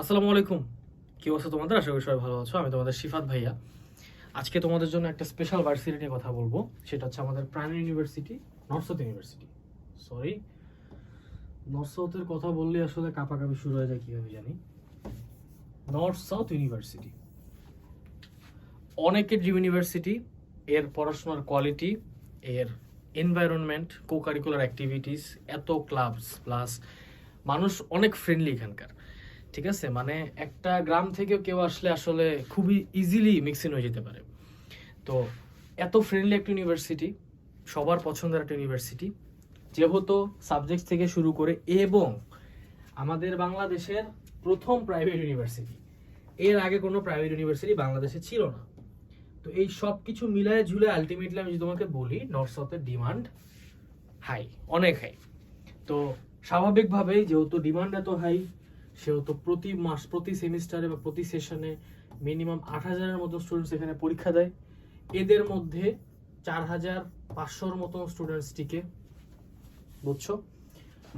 আসসালামু আলাইকুম। কি অবস্থা তোমাদের? আশা করি সবাই ভালো আছো। আমি তোমাদের শিফাত ভাইয়া। আজকে তোমাদের জন্য একটা স্পেশাল ভার্সিটি নিয়ে কথা বলব। সেটা হচ্ছে আমাদের primary university north south university sorry north সাউথের কথা বললে আসলে কাপাকাপি শুরু হয়ে যায় কীভাবে জানি। নর্থ সাউথ ইউনিভার্সিটি অনেকের ইউনিভার্সিটি এর পড়াশোনার কোয়ালিটি এর এনভায়রনমেন্ট কো কারিকুলার অ্যাক্টিভিটিস এত ক্লাবস প্লাস মানুষ অনেক ফ্রেন্ডলি এখানকার। ঠিক আছে? মানে একটা গ্রাম থেকেও কেউ আসলে আসলে খুবই ইজিলি মিক্সিং হয়ে যেতে পারে। তো এত ফ্রেন্ডলি একটা ইউনিভার্সিটি সবার পছন্দের একটা ইউনিভার্সিটি যেহেতু সাবজেক্ট থেকে শুরু করে এবং আমাদের বাংলাদেশের প্রথম প্রাইভেট ইউনিভার্সিটি এর আগে কোনো প্রাইভেট ইউনিভার্সিটি বাংলাদেশে ছিল না। তো এই সব কিছু মিলায় ঝুলে আলটিমেটলি আমি যদি তোমাকে বলি নর্থ সাউথের ডিমান্ড হাই অনেক হাই তো স্বাভাবিকভাবেই যেহেতু ডিমান্ড এত হাই সেহেতু প্রতি মাস, প্রতি সেমিস্টারে বা প্রতি সেশনে মিনিমাম আট হাজারের মতো স্টুডেন্টস এখানে পরীক্ষা দেয়। এদের মধ্যে চার হাজার পাঁচশোর মতো স্টুডেন্টস টিকে, বুঝছ?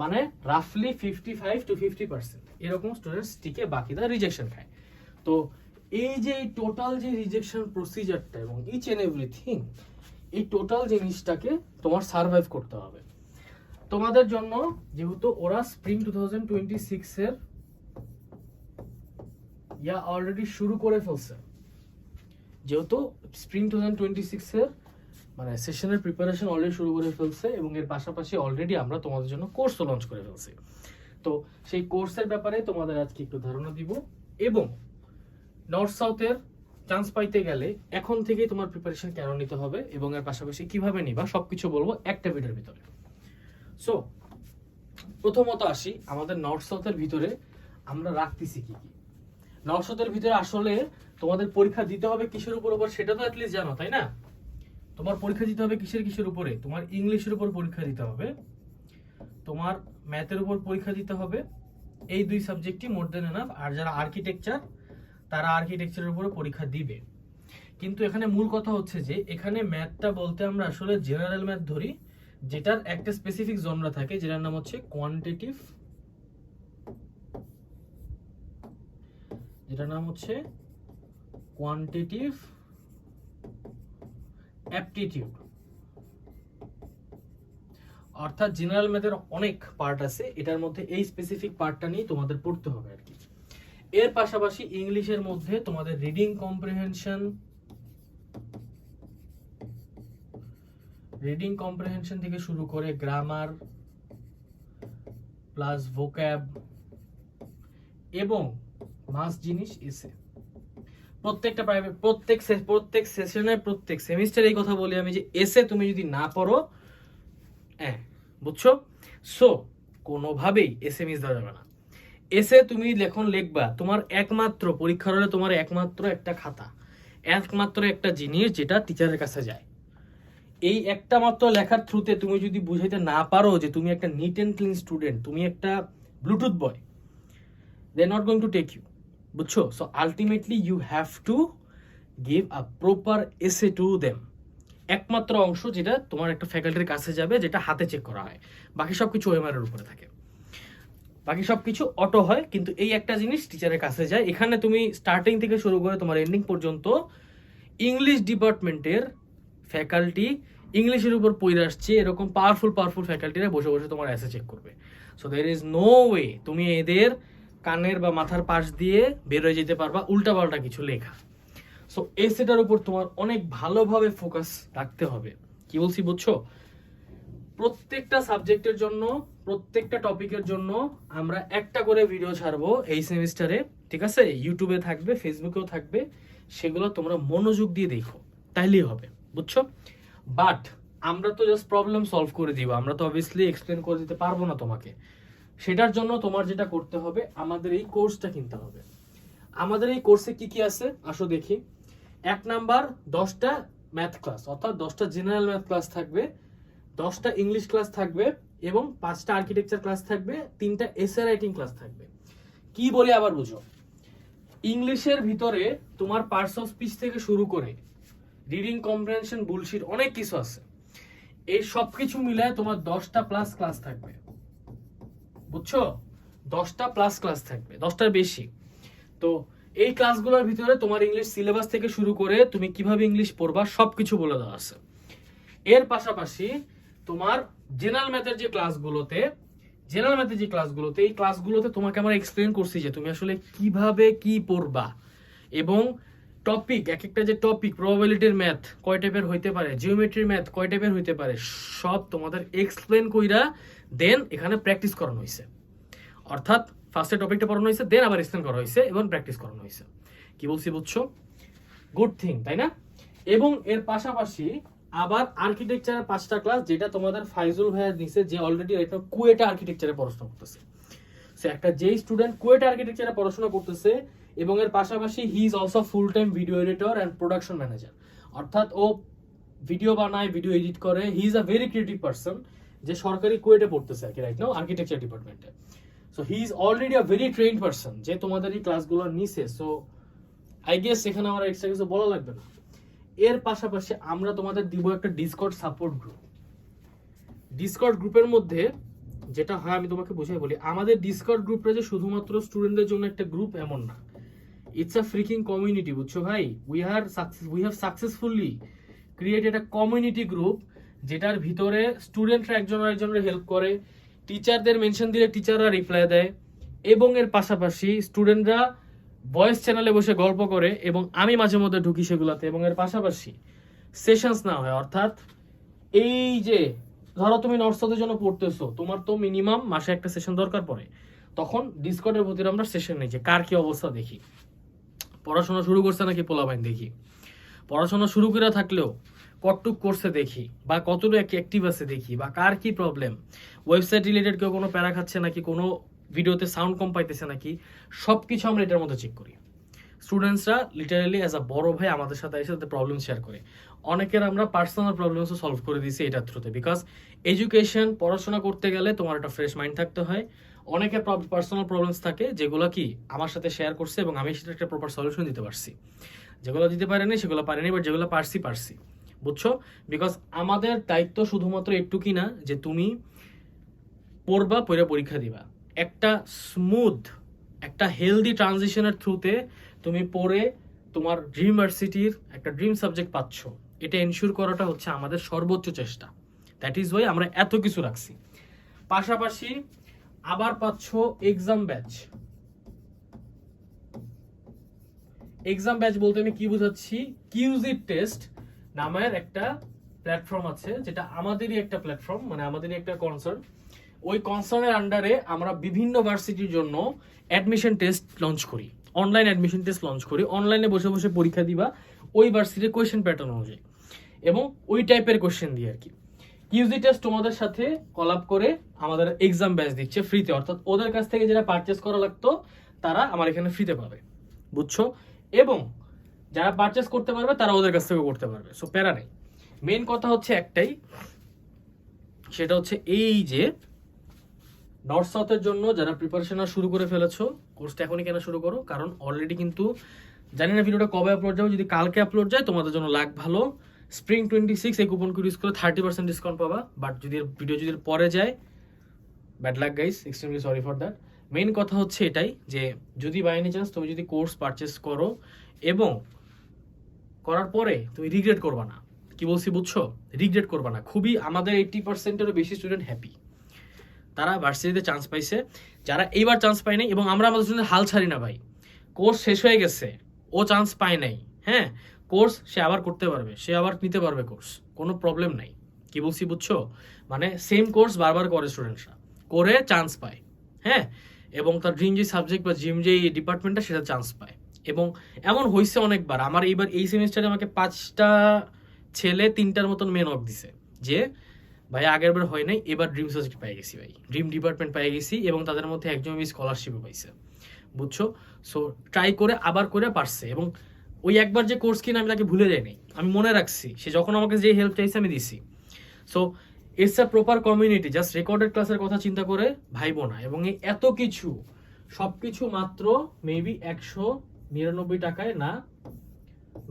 মানে রাফলি fifty five to fifty percent এরকম স্টুডেন্টস টিকে, বাকিরা রিজেকশন খায়। তো এই যে এই টোটাল যে রিজেকশন প্রসিজারটা এবং ইচ এন্ড এভরিথিং এই টোটাল জিনিসটাকে তোমার সার্ভাইভ করতে হবে। তোমাদের জন্য যেহেতু ওরা স্প্রিং টু থাউজেন্ড টোয়েন্টি সিক্সের ইয়া অলরেডি শুরু করে ফেলছে। যেহেতু স্প্রিং টু থাউজেন্ড মানে সেশনের প্রিপারেশন অলরেডি শুরু করে ফেলছে এবং এর পাশাপাশি অলরেডি আমরা তোমাদের জন্য কোর্সও লঞ্চ করে ফেলছি। তো সেই কোর্সের ব্যাপারে তোমাদের আজকে একটু ধারণা দিব এবং নর্থ সাউথের চান্স পাইতে গেলে এখন থেকেই তোমার প্রিপারেশন কেন নিতে হবে এবং এর পাশাপাশি কীভাবে নিবা, সবকিছু বলব একটা ভিডিওর ভিতরে। সো প্রথমত আসি, আমাদের নর্থ সাউথের ভিতরে আমরা রাখতেছি কি কি? নর্থ ভিতরে আসলে তোমাদের পরীক্ষা দিতে হবে কিসের উপর উপর সেটা তো অ্যাটলিস্ট জানো, তাই না? তোমার পরীক্ষা দিতে হবে কিসের কিসের উপরে? তোমার ইংলিশের উপর পরীক্ষা দিতে হবে, তোমার ম্যাথের উপর পরীক্ষা দিতে হবে, এই দুই সাবজেক্টই মোর দেন এনাফ আর যারা আর্কিটেকচার তারা আর্কিটেকচারের উপরে পরীক্ষা দিবে। কিন্তু এখানে মূল কথা হচ্ছে যে, এখানে ম্যাথটা বলতে আমরা আসলে জেনারেল ম্যাথ ধরি, যেটার একটা স্পেসিফিক জনরা থাকে, যেটার নাম হচ্ছে কোয়ান্টিটিভ যেটার নাম হচ্ছে কোয়ান্টিটিভ অ্যাপটিটিউড অর্থাৎ জেনারেল ম্যাথের অনেক পার্ট আছে, এটার মধ্যে এই স্পেসিফিক পার্টটা নিয়ে তোমাদের পড়তে হবে আর কি। এর পাশাপাশি ইংলিশের মধ্যে তোমাদের রিডিং কম্প্রিহেনশন রিডিং কম্প্রিহেনশন থেকে শুরু করে গ্রামার প্লাস ভোক্যাব এবং মাস জিনিস এসে। প্রত্যেকটা প্রাইভেট প্রত্যেক প্রত্যেক সেশনে প্রত্যেক সেমিস্টার এই কথা বলি আমি যে এসে তুমি যদি না পড়ো হ্যাঁ বুঝছ? সো কোনোভাবেই এসে মিস দেওয়া যাবে না। এসে তুমি লেখন লিখবা, তোমার একমাত্র পরীক্ষার হলে তোমার একমাত্র একটা খাতা, একমাত্র একটা জিনিস যেটা টিচারের কাছে যায়। এই একটা মাত্র লেখার থ্রুতে তুমি যদি বুঝাইতে না পারো যে তুমি একটা নিট অ্যান্ড ক্লিন স্টুডেন্ট তুমি একটা bluetooth boy they not going to take you বুঝছ? So ultimately you have to give a proper essay to them একমাত্র অংশ যেটা তোমার একটা ফ্যাকাল্টির কাছে যাবে, যেটা হাতে চেক করা হয়। বাকি সব কিছু ওএমআর উপরে থাকে। বাকি সব কিছু অটো হয়, কিন্তু এই একটা জিনিস টিচারের কাছে যায়। এখানে তুমি স্টার্টিং থেকে শুরু করে তোমার এন্ডিং পর্যন্ত ইংলিশ ডিপার্টমেন্টের ফ্যাকাল্টি ইংলিশের উপর পড়ে আসছে। এরকম পাওয়ারফুল পাওয়ারফুল ফ্যাকাল্টিরা বসে বসে তোমার অ্যাসে চেক করবে। So there is no way তুমি এদের কানের বা মাথার পাশ দিয়ে বের হয়ে যেতে পারবা, উল্টাপাল্টা কিছু লেখা। সো এসেটার উপর তোমার অনেক ভালোভাবে ফোকাস রাখতে হবে। কি বলছি বুঝছ? প্রত্যেকটা সাবজেক্টের জন্য, প্রত্যেকটা টপিকের জন্য আমরা একটা করে ভিডিও ছাড়বো এই সেমিস্টারে ঠিক আছে? ইউটিউবে থাকবে ফেসবুকেও থাকবে, সেগুলো তোমরা মনোযোগ দিয়ে দেখো, তাইলেই হবে, বুঝছ? বাট আমরা তো জাস্ট প্রবলেম সলভ করে দিব, আমরা তো অবভিয়াসলি এক্সপ্লেন করে দিতে পারব না তোমাকে। সেটার জন্য তোমার যেটা করতে হবে, আমাদের এই কোর্সটা কিনতে হবে। আমাদের এই কোর্সে কি কি আছে? আসো দেখি। এক নাম্বার, দশটা ম্যাথ ক্লাস অর্থাৎ দশটা জেনারেল ম্যাথ ক্লাস থাকবে, দশটা ইংলিশ ক্লাস থাকবে এবং পাঁচটা আর্কিটেকচার ক্লাস থাকবে, তিনটা এসে রাইটিং ক্লাস থাকবে। কি বলে আবার বুঝো? ইংলিশের ভিতরে তোমার পার্টস অফ স্পিচ থেকে শুরু করে রিডিং কম্প্রিহেনশন বুলশিট অনেক কিছু আছে। এই সব কিছু মিলায় তোমার দশটা প্লাস ক্লাস থাকবে। বুঝছ? দশটা প্লাস ক্লাস থাকবে, দশটার বেশি। তো এই ক্লাসগুলোর ভিতরে তোমার ইংলিশ সিলেবাস থেকে শুরু করে তুমি কীভাবে ইংলিশ পড়বা সবকিছু বলে দেওয়া আছে। এর পাশাপাশি তোমার জেনারেল ম্যাথের যে ক্লাসগুলোতে জেনারেল ম্যাথের যে ক্লাসগুলোতে এই ক্লাসগুলোতে তোমাকে আমরা এক্সপ্লেন করছি যে তুমি আসলে কীভাবে কি পড়বা। এবং টপিক এক একটা যে টপিক প্রবাবিলিটির ম্যাথ কয় টাইপের হইতে পারে জিওমেট্রির ম্যাথ কয় টাইপের হইতে পারে, সব তোমাদের এক্সপ্লেন কইরা দেন এখানে প্র্যাকটিস করানো হয়েছে অর্থাৎ ফার্স্টে টপিকটা পড়ানো হয়েছে দেন আবার এক্সপ্লেন করা হয়েছে এবং প্র্যাকটিস করানো হয়েছে কি বলছি বুঝছ? গুড থিং তাই না? এবং এর পাশাপাশি আবার আর্কিটেকচারের পাঁচটা ক্লাস যেটা তোমাদের ফাইজুল ভাইয়া দিছে যে অলরেডি এটা কুয়েটা আর্কিটেকচারে পড়াশোনা করতেছে। সে একটা যেই স্টুডেন্ট কুয়েটা আর্কিটেকচারে পড়াশোনা করতেছে এবং এর পাশাপাশি he is also full time video editor and production manager অর্থাৎ ও ভিডিও বানায় ভিডিও এডিট করে। He is a very creative person যে সরকারি কুয়েটে পড়তেছে আর কি রাইট নাও আর্কিটেকচার ডিপার্টমেন্টে so he is already a very trend person যে তোমাদের এই ক্লাসগুলো নিছে। সো আই গেস এখানে আমার এক্সট্রা কিছু বলা লাগবে না। এর পাশাপাশি আমরা তোমাদের দিব একটা ডিসকর্ড সাপোর্ট গ্রুপ ডিসকর্ড গ্রুপের মধ্যে যেটা হয়, আমি তোমাকে বুঝাই বলি, আমাদের ডিসকর্ড গ্রুপটা যে শুধুমাত্র স্টুডেন্টদের জন্য একটা গ্রুপ এমন না। ইটস আ ফ্রিকিং কমিউনিটি বুঝছ ভাই? We are we have successfully created a community group যেটার ভিতরে স্টুডেন্টরা একজন আরেকজনের হেল্প করে টিচারদের মেনশন দিলে টিচাররা রিপ্লাই দেয়, এবং এর পাশাপাশি স্টুডেন্টরা ভয়েস চ্যানেলে বসে গল্প করে, এবং আমি মাঝে মধ্যে ঢুকি সেগুলোতে, এবং এর পাশাপাশি সেশনস না হয়। অর্থাৎ এই যে, ধরো তুমি নর্সদের জন্য পড়তেছো, তোমার তো মিনিমাম মাসে একটা সেশন দরকার পড়ে। তখন ডিসকর্ডের ভিতরে আমরা সেশন যে, কার কি অবস্থা দেখি। পড়াশোনা শুরু করছে নাকি পোলাবাইন দেখি। পড়াশোনা শুরু করে থাকলেও কতটুক করছে দেখি, বা কতটুকু অ্যাক্টিভ আছে দেখি, বা কার কি প্রবলেম ওয়েবসাইট রিলেটেড কেউ কোনো প্যারা খাচ্ছে নাকি, কোনো ভিডিওতে সাউন্ড কম পাইতেছে নাকি সব কিছু আমরা এটার মধ্যে চেক করি। স্টুডেন্টসরা লিটারালি অ্যাজ আ বড় ভাই আমাদের সাথে এসে তাদের প্রবলেম শেয়ার করে। অনেকের আমরা পার্সোনাল প্রবলেমসও সলভ করে দিয়েছি এটার থ্রুতে বিকজ এডুকেশন পড়াশোনা করতে গেলে তোমার একটা ফ্রেশ মাইন্ড থাকতে হয়। অনেকের পার্সোনাল প্রবলেমস থাকে, যেগুলো কি আমার সাথে শেয়ার করছে এবং আমি সেটা একটা প্রপার সলিউশন দিতে পারছি। যেগুলো দিতে পারেনি, সেগুলো পারেনি বাট যেগুলো পারছি পারছি। বুঝছ? বিকজ আমাদের দায়িত্ব শুধুমাত্র একটু কি না, যে তুমি পড়বা, পড়ে পরীক্ষা দিবা। একটা স্মুথ একটা হেলদি ট্রানজিশনের থ্রুতে তুমি পড়ে তোমার ড্রিম ভার্সিটির একটা ড্রিম সাবজেক্ট পাচ্ছ। এটা এনশিওর করাটা হচ্ছে আমাদের সর্বোচ্চ চেষ্টা। দ্যাট ইজ ওয়াই আমরা এত কিছু রাখছি। পাশাপাশি আবার পাচ্ছ এক্সাম ব্যাচ এক্সাম ব্যাচ বলতে আমি কি বুঝাচ্ছি? কিউজি টেস্ট নামের একটা প্ল্যাটফর্ম আছে, যেটা আমাদেরই একটা প্ল্যাটফর্ম মানে আমাদেরই একটা কনসার্ন ওই কনসার্নের আন্ডারে আমরা বিভিন্ন ভার্সিটির জন্য অ্যাডমিশন টেস্ট লঞ্চ করি। অনলাইন অ্যাডমিশন টেস্ট লঞ্চ করি। অনলাইনে বসে বসে পরীক্ষা দিবা। ওই ভার্সিটির কোয়েশ্চেন প্যাটার্ন অনুযায়ী। এবং ওই টাইপের কোয়েশ্চেন দিয়ে আর কি। কিউজি টেস্ট তোমাদের সাথে কলাপ করে আমাদের এক্সাম ব্যাচ দিচ্ছে ফ্রিতে অর্থাৎ ওদের কাছ থেকে যেটা পারচেস করা লাগতো, তারা আমার এখানে ফ্রিতে পাবে। বুঝছ? এবং যারা পারচেস করতে পারবে, তারা ওদের কাছ থেকে করতে পারবে। সো প্যারা নেই। মেন কথা হচ্ছে একটাই, সেটা হচ্ছে এই যে নর্থ সাউথের জন্য যারা প্রিপারেশন শুরু করে ফেলেছো কোর্সটা এখনই কেন শুরু করো? কারণ অলরেডি কিন্তু, জানি না ভিডিওটা কবে আপলোড যাবে, যদি কালকে আপলোড যায়, তোমাদের জন্য লাগ ভালো। স্প্রিং টোয়েন্টি সিক্স এই কুপন কোড ইউজ করে থার্টি পার্সেন্ট ডিসকাউন্ট পাবা। বাট যদি ভিডিও যদি পরে যায় bad luck guys extremely sorry for that main কথা হচ্ছে এটাই যে, যদি বাই এনি চান্স তুমি যদি কোর্স পারচেস করো এবং করার পরে তুমি রিগ্রেট করবা না। কি বলছি বুঝছ? রিগ্রেট করবা না। খুবই আমাদের এইটি পার্সেন্টেরও বেশি স্টুডেন্ট হ্যাপি তারা ভার্সিটিতে চান্স পাইছে। যারা এইবার চান্স পায় নাই এবং আমরা আমাদের জন্য হাল ছাড়ি না ভাই। কোর্স শেষ হয়ে গেছে। ও চান্স পায় নাই। হ্যাঁ? কোর্স সে আবার করতে পারবে, সে আবার নিতে পারবে কোর্স, কোনো প্রবলেম নাই। কি বলছি বুঝছ? মানে সেম কোর্স বারবার করে স্টুডেন্টরা করে চান্স পায় হ্যাঁ? এবং তার ড্রিম যে সাবজেক্ট বা ড্রিম যে ডিপার্টমেন্টটা সেটা চান্স পায়। এবং এমন হয়েছে অনেকবার, আমার এইবার এই সেমিস্টারে আমাকে পাঁচটা ছেলে তিনটার মতন মেন অফ দিছে, যে, ভাই, আগের বার হয় নাই, এবার ড্রিম সাবজেক্ট পেয়ে গেছি ভাই। ড্রিম ডিপার্টমেন্ট পেয়ে গেছি এবং তাদের মধ্যে একজন স্কলারশিপও পাইছে, বুঝছ? সো ট্রাই করে, আবার করে পারছে এবং ওই একবার যে কোর্স কিনা আমি তাকে ভুলে যাই নাই আমি মনে রাখছি, সে যখন আমাকে যে হেল্প চাইছে আমি দিছি। So it's a proper community just recorded ক্লাসের কথা চিন্তা করে ভাইবো না। এবং এই এত কিছু, সবকিছু মাত্র মেবি একশো নিরানব্বই টাকায় না,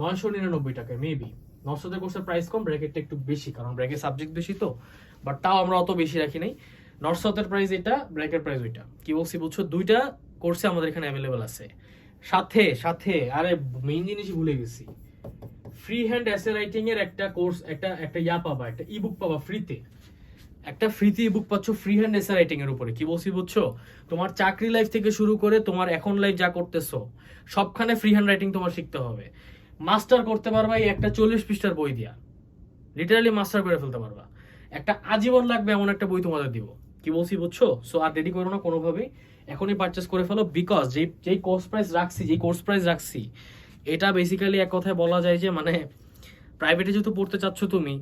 নয়শো নিরানব্বই টাকায় মেবি নশোতে কোর্সের প্রাইস কম ব্র্যাকেটটা একটু বেশি, কারণ ব্র্যাকেট সাবজেক্ট বেশি তো। বাট তাও আমরা অত বেশি রাখি নাই। নর্থ সাউথের প্রাইস এটা ব্র্যাকের প্রাইস ওইটা। কি বলছি বুঝছ? দুইটা কোর্সে আমাদের এখানে অ্যাভেলেবেল আছে। সাথে সাথে, আরে মেইন জিনিসই ভুলে গেছি। ফ্রি হ্যান্ড এসে রাইটিং এর একটা কোর্স একটা একটা ইয়া পাবা, একটা ইবুক পাবা ফ্রিতে একটা ফ্রিতে ইবুক পাচ্ছ ফ্রি হ্যান্ড এসে রাইটিং এর উপরে। কি বলছি বুঝছ? তোমার চাকরি লাইফ থেকে শুরু করে তোমার এখন লাইফ যা করতেছো, সবখানে ফ্রি হ্যান্ড রাইটিং তোমার শিখতে হবে। মাস্টার করতে পারবা এই একটা চল্লিশ পৃষ্ঠার বই দিয়া। লিটারালি মাস্টার করে ফেলতে পারবা। একটা আজীবন লাগবে এমন একটা বই তোমাদের দিব। কি বলছি বুঝছ? সো আর দেরি করো না কোনোভাবেই। এখনই পারচেস করে ফেলো বিকজ যেই যেই কোর্স প্রাইস রাখছি, যেই কোর্স প্রাইস রাখছি, এটা বেসিক্যালি এক কথায় বলা যায় যে মানে প্রাইভেটে যেহেতু পড়তে চাচ্ছ তুমি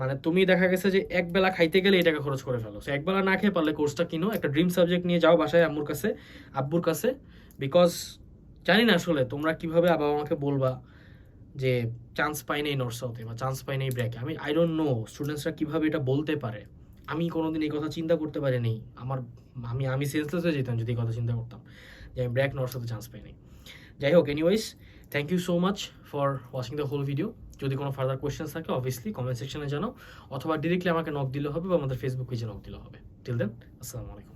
মানে তুমি দেখা গেছে যে এক বেলা খাইতে গেলে এই টাকা খরচ করে ফেলো। সো এক বেলা না খেয়ে পারলে কোর্সটা কিনো, একটা ড্রিম সাবজেক্ট নিয়ে যাও বাসায় আম্মুর কাছে, আব্বুর কাছে বিকজ জানি না আসলে তোমরা কীভাবে বাবা আমাকে বলবা যে চান্স পাই নেই নর্থ সাউথে বা চান্স পাই নেই ব্র্যাকে আমি আই ডোন্ট নো স্টুডেন্টসরা কীভাবে এটা বলতে পারে। আমি কোনোদিন এই কথা চিন্তা করতে পারিনি। আমার আমি আমি সেন্সলেস হয়ে যেতাম যদি এই কথা চিন্তা করতাম। যে আমি ব্র্যাক নেওয়ার সাথে চান্স পাইনি। যাই হোক anyways thank you so much for watching the whole video যদি কোনো ফার্দার কোয়েশ্চেন্স থাকে অবভিয়াসলি কমেন্ট সেকশনে জানাও। অথবা ডিরেক্টলি আমাকে নক দিলে হবে বা আমাদের ফেসবুক পেজে নক দিলে হবে। টিল দেন আসসালামু আলাইকুম।